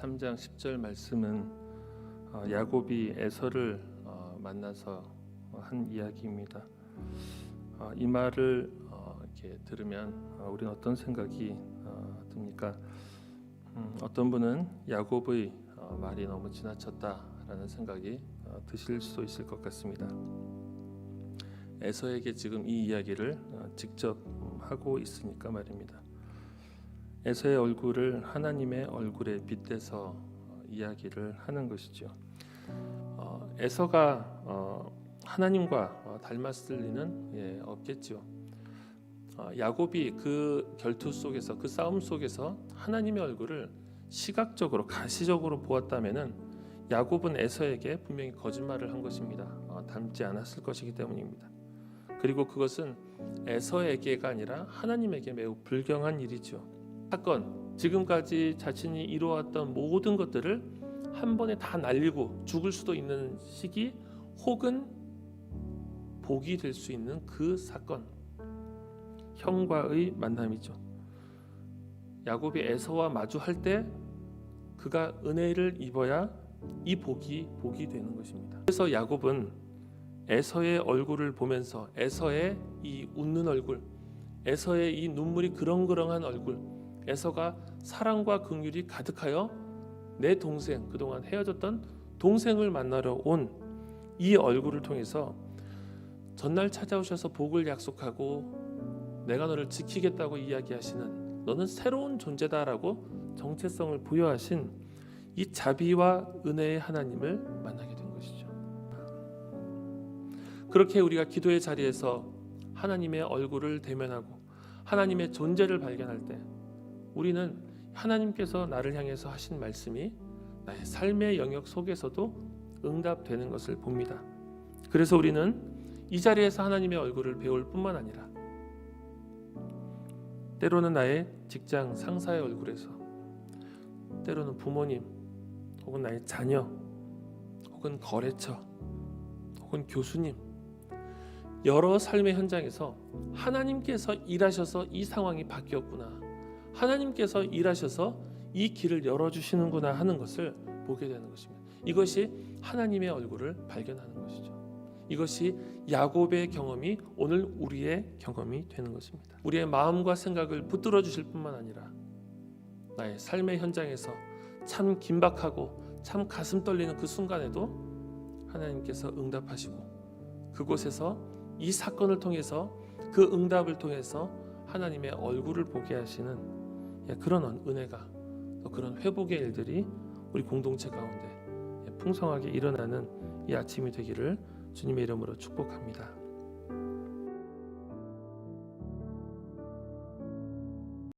3장 10절 말씀은 어, 야곱이 에서를 어, 만나서 어, 한 이야기입니다. 어, 이 말을 어, 이렇게 들으면 어, 우리는 어떤 생각이 어, 듭니까? 음, 어떤 분은 야곱의 어, 말이 너무 지나쳤다라는 생각이 어, 드실 수도 있을 것 같습니다. 에서에게 지금 이 이야기를 어, 직접 음, 하고 있으니까 말입니다. 에서의 얼굴을 하나님의 얼굴에 빗대서 어, 이야기를 하는 것이죠. 어, 에서가 어, 하나님과 어, 닮았을 리는 예, 없겠죠. 어, 야곱이 그 결투 속에서 그 싸움 속에서 하나님의 얼굴을 시각적으로 가시적으로 보았다면은 야곱은 에서에게 분명히 거짓말을 한 것입니다. 어, 닮지 않았을 것이기 때문입니다. 그리고 그것은 에서에게가 아니라 하나님에게 매우 불경한 일이죠. 사건, 지금까지 자신이 이루어왔던 모든 것들을 한 번에 다 날리고 죽을 수도 있는 시기 혹은 복이 될 수 있는 그 사건, 형과의 만남이죠. 야곱이 에서와 마주할 때 그가 은혜를 입어야 이 복이 복이 되는 것입니다. 그래서 야곱은 에서의 얼굴을 보면서 에서의 이 웃는 얼굴, 에서의 이 눈물이 그렁그렁한 얼굴, 에서가 사랑과 긍휼이 가득하여 내 동생 그동안 헤어졌던 동생을 만나러 온 이 얼굴을 통해서 전날 찾아오셔서 복을 약속하고 내가 너를 지키겠다고 이야기하시는 너는 새로운 존재다라고 정체성을 부여하신 이 자비와 은혜의 하나님을 만나게 된 것이죠. 그렇게 우리가 기도의 자리에서 하나님의 얼굴을 대면하고 하나님의 존재를 발견할 때 우리는 하나님께서 나를 향해서 하신 말씀이 나의 삶의 영역 속에서도 응답되는 것을 봅니다. 그래서 우리는 이 자리에서 하나님의 얼굴을 배울 뿐만 아니라 때로는 나의 직장 상사의 얼굴에서 때로는 부모님 혹은 나의 자녀 혹은 거래처 혹은 교수님 여러 삶의 현장에서 하나님께서 일하셔서 이 상황이 바뀌었구나 하나님께서 일하셔서 이 길을 열어주시는구나 하는 것을 보게 되는 것입니다. 이것이 하나님의 얼굴을 발견하는 것이죠. 이것이 야곱의 경험이 오늘 우리의 경험이 되는 것입니다. 우리의 마음과 생각을 붙들어 주실 뿐만 아니라 나의 삶의 현장에서 참 긴박하고 참 가슴 떨리는 그 순간에도 하나님께서 응답하시고 그곳에서 이 사건을 통해서 그 응답을 통해서 하나님의 얼굴을 보게 하시는 예, 그런 은혜가 또 그런 회복의 일들이 우리 공동체 가운데 예, 풍성하게 일어나는 이 아침이 되기를 주님의 이름으로 축복합니다.